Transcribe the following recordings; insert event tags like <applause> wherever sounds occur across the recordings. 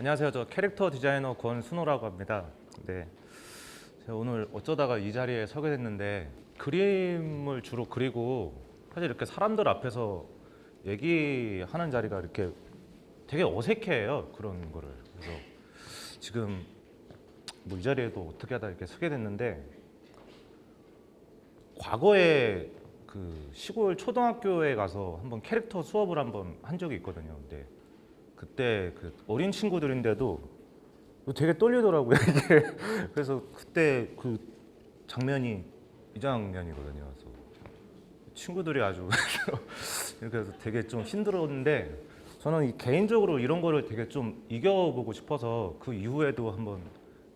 안녕하세요. 저 캐릭터 디자이너 권순호라고 합니다. 네. 제가 오늘 어쩌다가 이 자리에 서게 됐는데 그림을 주로 그리고 사실 이렇게 사람들 앞에서 얘기하는 자리가 이렇게 되게 어색해요. 그런 거를. 그래서 지금 뭐 이 자리에도 어떻게 하다 이렇게 서게 됐는데 과거에 그 시골 초등학교에 가서 한번 캐릭터 수업을 한번 한 적이 있거든요. 근데 그때 그 어린 친구들인데도 되게 떨리더라고요 <laughs> 이게. 그래서 그때 그 장면이 이 장면이거든요. 그래서 친구들이 아주 <laughs> 해서 되게 좀 힘들었는데 저는 이 개인적으로 이런 거를 되게 좀 이겨보고 싶어서 그 이후에도 한번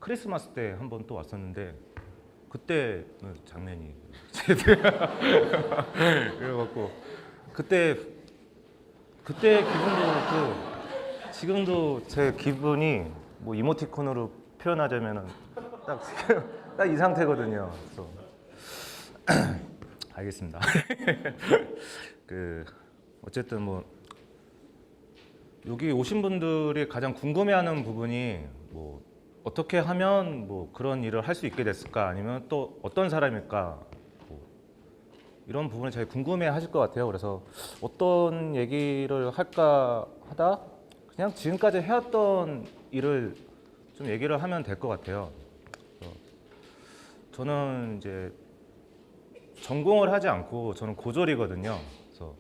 크리스마스 때 한번 또 왔었는데 그때 그 장면이 <laughs> 그래갖고 그때 그때 기분도 그 지금도 제 기분이 뭐 이모티콘으로 표현하자면은 딱 딱 <laughs> 이 상태거든요. 그래서 <clears throat> 알겠습니다. <laughs> 그 어쨌든 뭐 여기 오신 분들이 가장 궁금해하는 부분이 뭐 어떻게 하면 뭐 그런 일을 할 수 있게 됐을까 아니면 또 어떤 사람일까 뭐 이런 부분을 제일 궁금해 하실 것 같아요. 그래서 어떤 얘기를 할까 하다 그냥 지금까지 해왔던 일을 좀 얘기를 하면 될 것 같아요. 저는 이제 전공을 하지 않고 저는 고졸이거든요. 그래서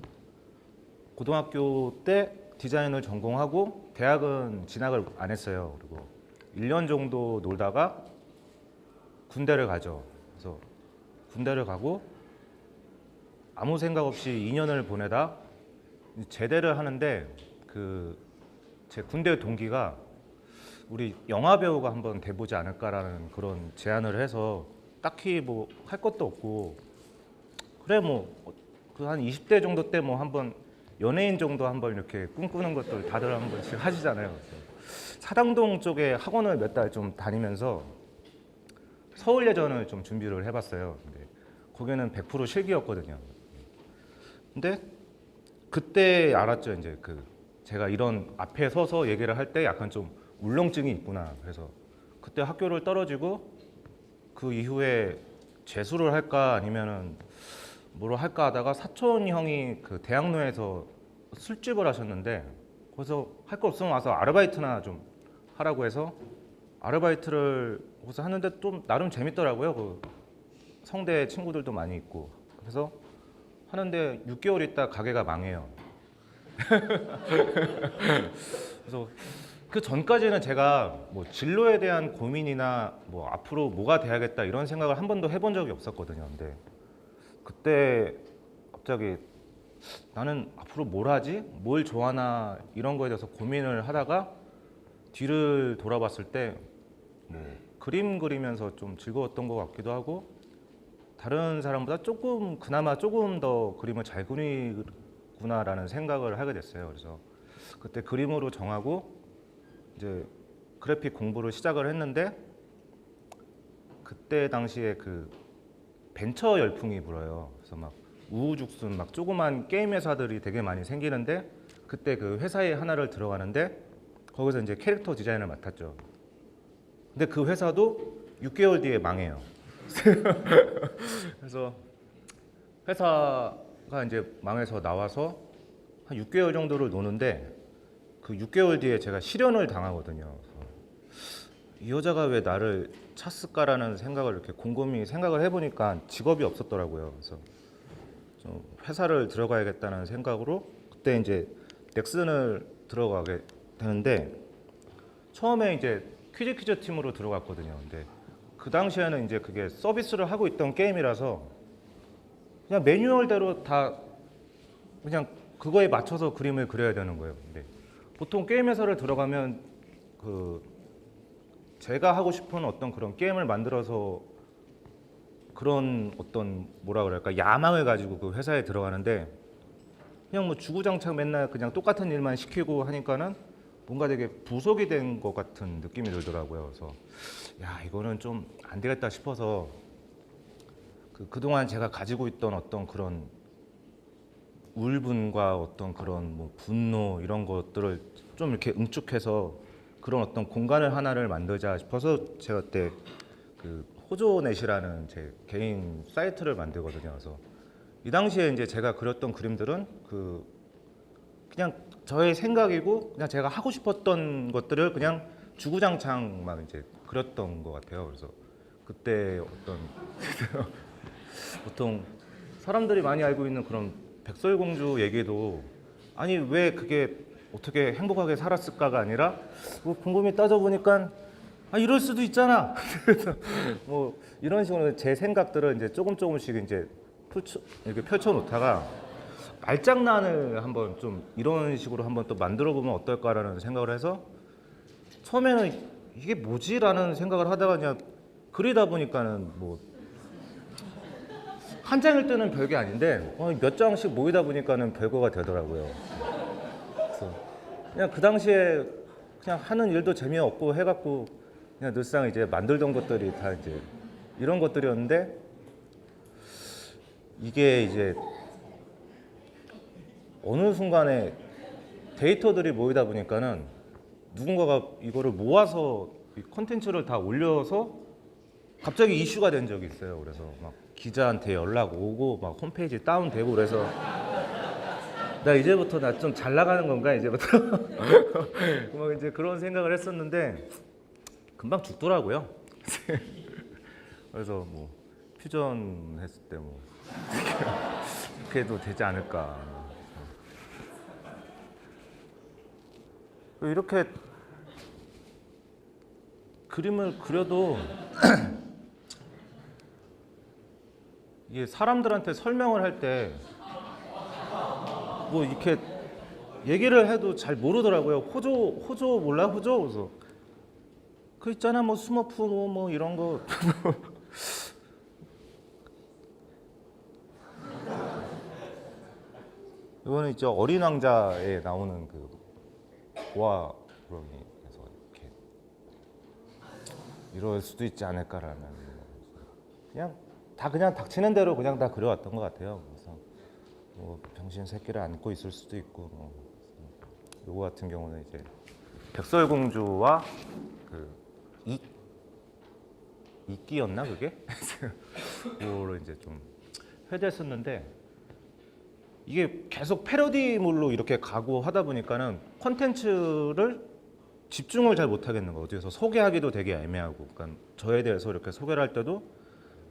고등학교 때 디자인을 전공하고 대학은 진학을 안 했어요. 그리고 1년 정도 놀다가 군대를 가죠. 그래서 군대를 가고 아무 생각 없이 2년을 보내다 제대를 하는데 그 제 군대 동기가 우리 영화 배우가 한번 돼보지 않을까라는 그런 제안을 해서 딱히 뭐 할 것도 없고 그래 뭐 그 한 20대 정도 때 뭐 한번 연예인 정도 한번 이렇게 꿈꾸는 것들 다들 한 번씩 하시잖아요. 사당동 쪽에 학원을 몇 달 좀 다니면서 서울 예전을 좀 준비를 해봤어요. 근데 거기는 100% 실기였거든요. 근데 그때 알았죠. 이제 그 제가 이런 앞에 서서 얘기를 할 때 약간 좀 울렁증이 있구나. 그래서 그때 학교를 떨어지고 그 이후에 재수를 할까 아니면은 뭐를 할까 하다가 사촌 형이 그 대학로에서 술집을 하셨는데 거기서 할 거 없으면 와서 아르바이트나 좀 하라고 해서 아르바이트를 거기서 하는데 좀 나름 재밌더라고요. 그 성대 친구들도 많이 있고 그래서 하는데 6개월 있다 가게가 망해요. 그래서 그 전까지는 제가 뭐 진로에 대한 고민이나 뭐 앞으로 뭐가 돼야겠다 이런 생각을 한 번도 해본 적이 없었거든요. 근데 그때 갑자기 나는 앞으로 뭘 하지? 뭘 좋아하나 이런 거에 대해서 고민을 하다가 뒤를 돌아봤을 때 뭐 그림 그리면서 좀 즐거웠던 것 같기도 하고 다른 사람보다 조금 그나마 조금 더 그림을 잘 그리 구나라는 생각을 하게 됐어요. 그래서 그때 그림으로 정하고 이제 그래픽 공부를 시작을 했는데 그때 당시에 그 벤처 열풍이 불어요. 그래서 막 우후죽순 막 조그만 게임 회사들이 되게 많이 생기는데 그때 그 회사에 하나를 들어가는데 거기서 이제 캐릭터 디자인을 맡았죠. 근데 그 회사도 6개월 뒤에 망해요. <laughs> 그래서 회사 가 이제 망해서 나와서 한 6개월 정도를 노는데 그 6개월 뒤에 제가 실연을 당하거든요. 이 여자가 왜 나를 찼을까라는 생각을 이렇게 곰곰이 생각을 해보니까 직업이 없었더라고요. 그래서 좀 회사를 들어가야겠다는 생각으로 그때 이제 넥슨을 들어가게 되는데 처음에 이제 퀴즈 퀴즈 팀으로 들어갔거든요. 근데 그 당시에는 이제 그게 서비스를 하고 있던 게임이라서 그냥 매뉴얼대로 다 그냥 그거에 맞춰서 그림을 그려야 되는 거예요. 근데 보통 게임 회사를 들어가면 그 제가 하고 싶은 어떤 그런 게임을 만들어서 그런 어떤 뭐라 그럴까 야망을 가지고 그 회사에 들어가는데 그냥 뭐 주구장창 맨날 그냥 똑같은 일만 시키고 하니까는 뭔가 되게 부속이 된 것 같은 느낌이 들더라고요. 그래서 야 이거는 좀 안 되겠다 싶어서 그 그동안 제가 가지고 있던 어떤 그런 울분과 어떤 그런 뭐 분노 이런 것들을 좀 이렇게 응축해서 그런 어떤 공간을 하나를 만들자 싶어서 제가 그때 그 호조넷이라는 제 개인 사이트를 만들거든요. 그래서 이 당시에 이제 제가 그렸던 그림들은 그 그냥 저의 생각이고 그냥 제가 하고 싶었던 것들을 그냥 주구장창 막 이제 그렸던 것 같아요. 그래서 그때 어떤 <laughs> 보통 사람들이 많이 알고 있는 그런 백설공주 얘기도 아니 왜 그게 어떻게 행복하게 살았을까가 아니라 뭐 곰곰이 따져보니까 아 이럴 수도 있잖아. <laughs> 뭐 이런 식으로 제 생각들을 이제 조금 조금씩 이제 펼쳐 이렇게 펼쳐 놓다가 말장난을 한번 좀 이런 식으로 한번 또 만들어 보면 어떨까라는 생각을 해서 처음에는 이게 뭐지라는 생각을 하다가 그냥 그리다 보니까는 뭐 한 장일 때는 별게 아닌데 어, 몇 장씩 모이다 보니까는 별거가 되더라고요. 그래서 그냥 그 당시에 그냥 하는 일도 재미없고 해갖고 그냥 늘상 이제 만들던 것들이 다 이제 이런 것들이었는데 이게 이제 어느 순간에 데이터들이 모이다 보니까는 누군가가 이거를 모아서 이 콘텐츠를 다 올려서 갑자기 이슈가 된 적이 있어요. 그래서 막 기자한테 연락 오고 막 홈페이지 다운되고 그래서 나 이제부터 나 좀 잘 나가는 건가 이제부터 <laughs> 막 이제 그런 생각을 했었는데 금방 죽더라고요. <laughs> 그래서 뭐 퓨전 했을 때 뭐 이렇게 해도 되지 않을까. 이렇게 그림을 그려도 이게 사람들한테 설명을 할 때 뭐 이렇게 얘기를 해도 잘 모르더라고요. 호조 호조 몰라? 호조? 그래서 그 있잖아 뭐 스머프 뭐, 뭐 이런 거. <laughs> 이거는 이제 어린 왕자에 나오는 그 고아 구렁이에서 이렇게 이럴 수도 있지 않을까라는 그냥 다 그냥 닥치는 대로 그냥 다 그려왔던 것 같아요. 그래서 뭐 병신 새끼를 안고 있을 수도 있고 뭐 요거 같은 경우는 이제 백설공주와 그 이, 이끼였나 그게? <laughs> 그거를 이제 좀 회대했었는데 이게 계속 패러디물로 이렇게 가고 하다 보니까는 컨텐츠를 집중을 잘 못하겠는 거예요. 어디서 소개하기도 되게 애매하고, 그러니까 저에 대해서 이렇게 소개를 할 때도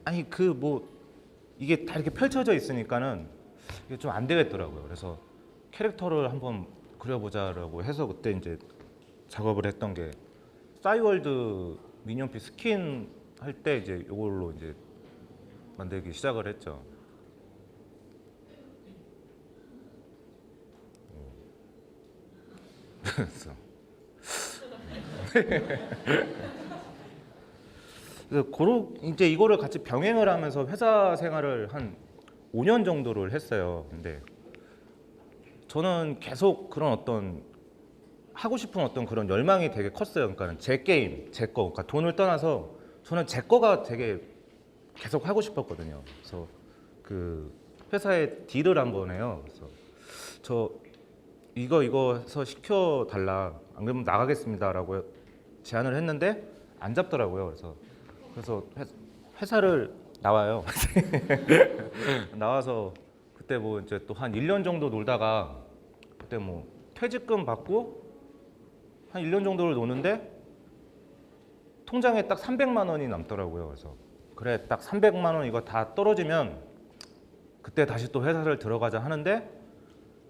아니 그 뭐 이게 다 이렇게 펼쳐져 있으니까는 이게 좀 안 되겠더라고요. 그래서 캐릭터를 한번 그려보자라고 해서 그때 이제 작업을 했던 게 싸이월드 미니언피 스킨 할 때 이제 이걸로 이제 만들기 시작을 했죠. <laughs> 그래서 그래서 고로 이제 이거를 같이 병행을 하면서 회사 생활을 한 5년 정도를 했어요. 근데 저는 계속 그런 어떤 하고 싶은 어떤 그런 열망이 되게 컸어요. 그러니까 제 게임, 제 거, 그러니까 돈을 떠나서 저는 제 거가 되게 계속 하고 싶었거든요. 그래서 그 회사에 딜을 한번 해요. 그래서 저 이거 이거 해서 시켜 달라. 안 그러면 나가겠습니다라고 제안을 했는데 안 잡더라고요. 그래서 그래서 회, 회사 를 나와요. <laughs> 나와서 그때 뭐 이제 또 한 1년 정도 놀다가 그때 뭐 퇴직금 받고 한 1년 정도를 노는데 통장에 딱 300만 원이 남더라고요. 그래서 그래 딱 300만 원 이거 다 떨어지면 그때 다시 또 회사를 들어가자 하는데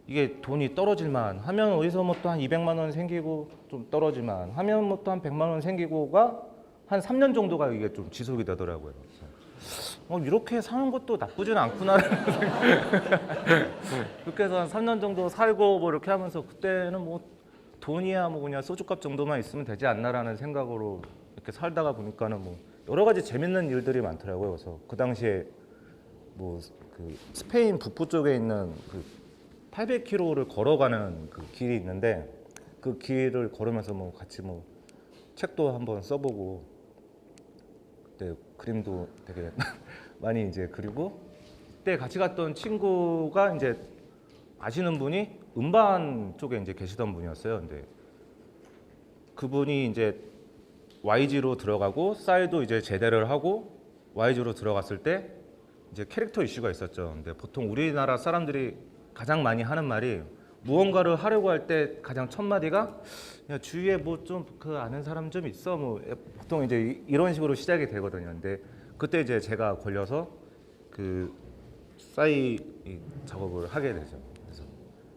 이게 돈이 떨어질만 하면 어디서 뭐 또 한 200만 원 생기고 좀 떨어질만 하면 뭐 또 한 100만 원 생기고가 한 3년 정도가 이게 좀 지속이 되더라고요. 어, 이렇게 사는 것도 나쁘진 않구나. <laughs> 그렇게 해서 한 3년 정도 살고 뭐 이렇게 하면서 그때는 뭐 돈이야 뭐 그냥 소주값 정도만 있으면 되지 않나라는 생각으로 이렇게 살다가 보니까는 뭐 여러 가지 재밌는 일들이 많더라고요. 그래서 그 당시에 뭐 그 스페인 북부 쪽에 있는 그 800km를 걸어가는 그 길이 있는데 그 길을 걸으면서 뭐 같이 뭐 책도 한번 써보고 그때 그림도 되게 <laughs> 많이 이제 그리고 그때 같이 갔던 친구가 이제 아시는 분이 음반 쪽에 이제 계시던 분이었어요. 근데 그분이 이제 YG로 들어가고 쌀도 이제 제대를 하고 YG로 들어갔을 때 이제 캐릭터 이슈가 있었죠. 근데 보통 우리나라 사람들이 가장 많이 하는 말이 무언가를 하려고 할 때 가장 첫 마디가 야 주위에 뭐 좀 그 아는 사람 좀 있어 뭐 보통 이제 이- 이런 식으로 시작이 되거든요. 근데 그때 이제 제가 걸려서 그 싸이 이 작업을 하게 되죠. 그래서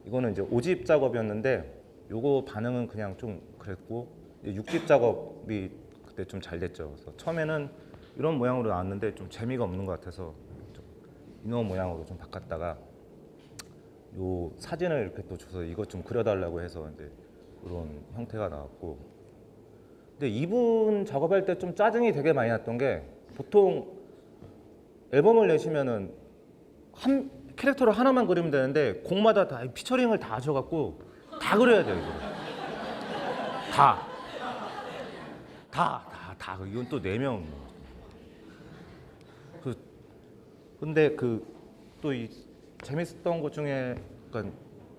이거는 이제 5집 작업이었는데 요거 반응은 그냥 좀 그랬고 6집 작업이 그때 좀 잘 됐죠. 그래서 처음에는 이런 모양으로 나왔는데 좀 재미가 없는 것 같아서 좀 인어 모양으로 좀 바꿨다가 요 사진을 이렇게 또 줘서 이것 좀 그려달라고 해서 이제 그런 형태가 나왔고 근데 이분 작업할 때 좀 짜증이 되게 많이 났던 게 보통 앨범을 내시면은 한 캐릭터를 하나만 그리면 되는데 곡마다 다 피처링을 다 하셔갖고 다 그려야 돼요 이거 다. 다, 다, 다. 이건 또 네 명. 그, 근데 그 또이 재밌었던 것 중에, 그러니까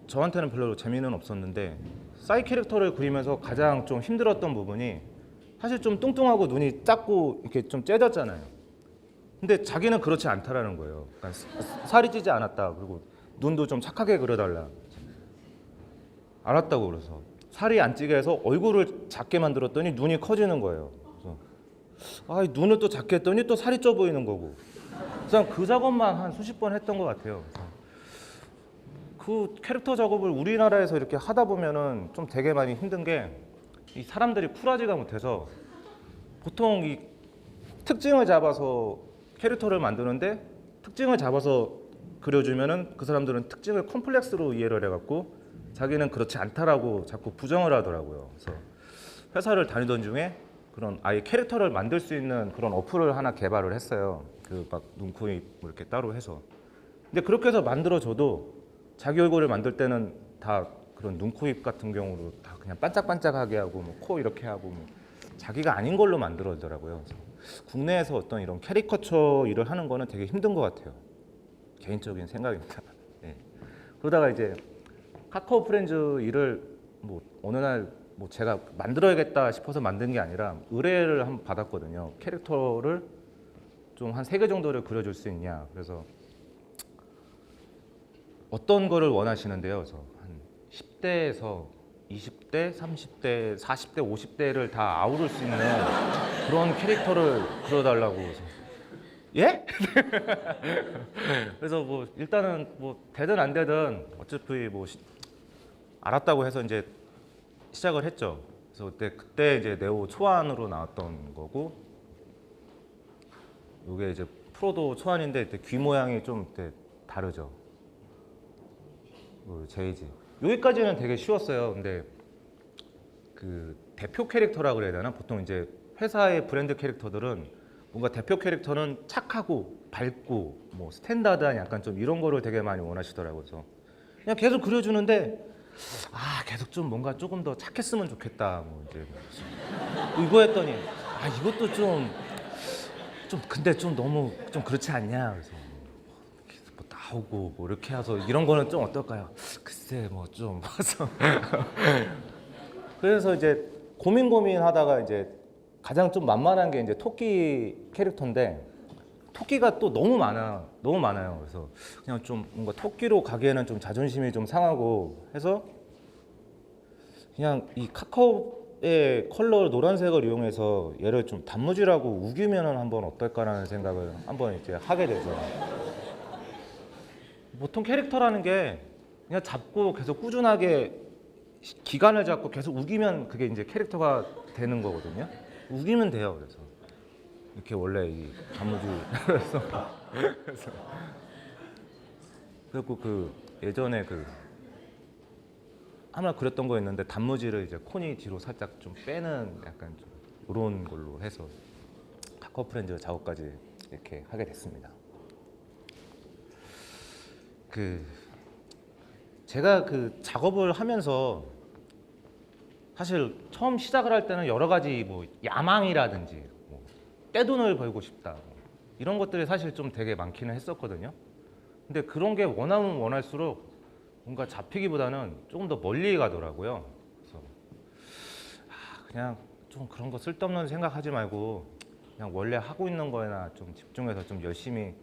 저한테는 별로 재미는 없었는데 사이 캐릭터를 그리면서 가장 좀 힘들었던 부분이 사실 좀 뚱뚱하고 눈이 작고 이렇게 좀 째졌잖아요. 근데 자기는 그렇지 않다라는 거예요. 그러니까 사- 살이 찌지 않았다. 그리고 눈도 좀 착하게 그려달라. 알았다고 그래서 살이 안 찌게 해서 얼굴을 작게 만들었더니 눈이 커지는 거예요. 아, 이 눈을 또 작게 했더니 또 살이 쪄 보이는 거고. 그냥 그 작업만 한 수십 번 했던 것 같아요. 그 캐릭터 작업을 우리나라에서 이렇게 하다 보면은 좀 되게 많이 힘든 게 이 사람들이 쿨하지가 못해서 보통 이 특징을 잡아서 캐릭터를 만드는데 특징을 잡아서 그려주면은 그 사람들은 특징을 컴플렉스로 이해를 해갖고 자기는 그렇지 않다라고 자꾸 부정을 하더라고요. 그래서 회사를 다니던 중에 그런 아예 캐릭터를 만들 수 있는 그런 어플을 하나 개발을 했어요. 그 막 눈코입 뭐 이렇게 따로 해서. 근데 그렇게 해서 만들어줘도 자기 얼굴을 만들 때는 다 그런 눈 코 입 같은 경우로 다 그냥 반짝반짝하게 하고 뭐 코 이렇게 하고 뭐 자기가 아닌 걸로 만들어더라고요. 그래서 국내에서 어떤 이런 캐리커처 일을 하는 거는 되게 힘든 것 같아요. 개인적인 생각입니다. <laughs> 예. 그러다가 이제 카카오 프렌즈 일을 뭐 어느 날 뭐 제가 만들어야겠다 싶어서 만든 게 아니라 의뢰를 한번 받았거든요. 캐릭터를 좀 한 세 개 정도를 그려줄 수 있냐. 그래서 어떤 거를 원하시는데요. 그래서 한 10대에서 20대, 30대, 40대, 50대를 다 아우를 수 있는 그런 캐릭터를 그려달라고 해서 예? <laughs> 그래서 뭐 일단은 뭐 되든 안 되든 어차피 뭐 시- 알았다고 해서 이제 시작을 했죠. 그래서 그때 그때 이제 네오 초안으로 나왔던 거고 이게 이제 프로도 초안인데 귀 모양이 좀 다르죠. 그 제이지 여기까지는 되게 쉬웠어요. 근데 그 대표 캐릭터라 그래야 되나? 보통 이제 회사의 브랜드 캐릭터들은 뭔가 대표 캐릭터는 착하고 밝고 뭐 스탠다드한 약간 좀 이런 거를 되게 많이 원하시더라고요. 그래서 그냥 계속 그려주는데 아 계속 좀 뭔가 조금 더 착했으면 좋겠다. 뭐 이제 뭐 이거 했더니 아 이것도 좀좀 근데 좀 너무 좀 그렇지 않냐 그래서 나오고 뭐 이렇게 해서 이런 거는 좀 어떨까요? 글쎄 뭐좀 그래서 이제 고민 고민하다가 이제 가장 좀 만만한 게 이제 토끼 캐릭터인데 토끼가 또 너무 많아 너무 많아요 그래서 그냥 좀 뭔가 토끼로 가기에는 좀 자존심이 좀 상하고 해서 그냥 이 카카오의 컬러 노란색을 이용해서 얘를 좀 단무지라고 우기면은 한번 어떨까라는 생각을 한번 이제 하게 되죠. 보통 캐릭터라는 게 그냥 잡고 계속 꾸준하게 시- 기간을 잡고 계속 우기면 그게 이제 캐릭터가 되는 거거든요. 우기면 돼요. 그래서 이렇게 원래 이 단무지 그래서 그래서 그리고 그 예전에 그 하나 그렸던 거 있는데 단무지를 이제 코니 뒤로 살짝 좀 빼는 약간 좀 이런 걸로 해서 카카오 프렌즈 작업까지 이렇게 하게 됐습니다. 그 제가 그 작업을 하면서 사실 처음 시작을 할 때는 여러 가지 뭐 야망이라든지 뭐 떼돈을 벌고 싶다 뭐 이런 것들이 사실 좀 되게 많기는 했었거든요. 근데 그런 게 원하면 원할수록 뭔가 잡히기보다는 조금 더 멀리 가더라고요. 그래서 아, 그냥 좀 그런 거 쓸데없는 생각하지 말고 그냥 원래 하고 있는 거에나 좀 집중해서 좀 열심히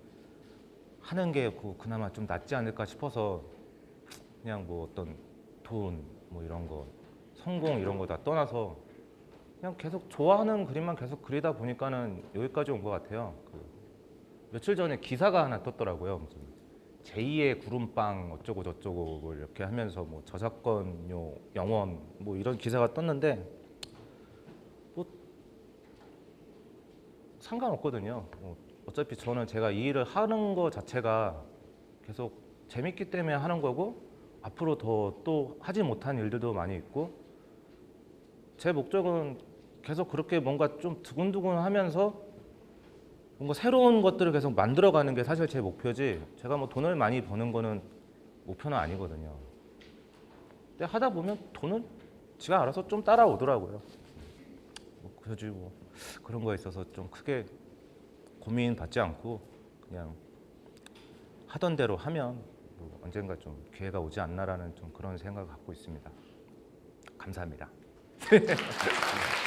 하는 게 그- 그나마 좀 낫지 않을까 싶어서 그냥 뭐 어떤 돈 뭐 이런 거 성공 이런 거 다 떠나서 그냥 계속 좋아하는 그림만 계속 그리다 보니까는 여기까지 온 것 같아요. 그 며칠 전에 기사가 하나 떴더라고요. 무슨 제2의 구름빵 어쩌고 저쩌고 뭐 이렇게 하면서 뭐 저작권료 영원 뭐 이런 기사가 떴는데 뭐 상관없거든요. 뭐 어차피 저는 제가 이 일을 하는 거 자체가 계속 재밌기 때문에 하는 거고 앞으로 더 또 하지 못한 일들도 많이 있고 제 목적은 계속 그렇게 뭔가 좀 두근두근 하면서 뭔가 새로운 것들을 계속 만들어가는 게 사실 제 목표지 제가 뭐 돈을 많이 버는 거는 목표는 아니거든요. 근데 하다 보면 돈은 지가 알아서 좀 따라오더라고요. 뭐 그러지 뭐 그런 거에 있어서 좀 크게 고민 받지 않고 그냥 하던 대로 하면 뭐 언젠가 좀 기회가 오지 않나라는 좀 그런 생각을 갖고 있습니다. 감사합니다. <laughs>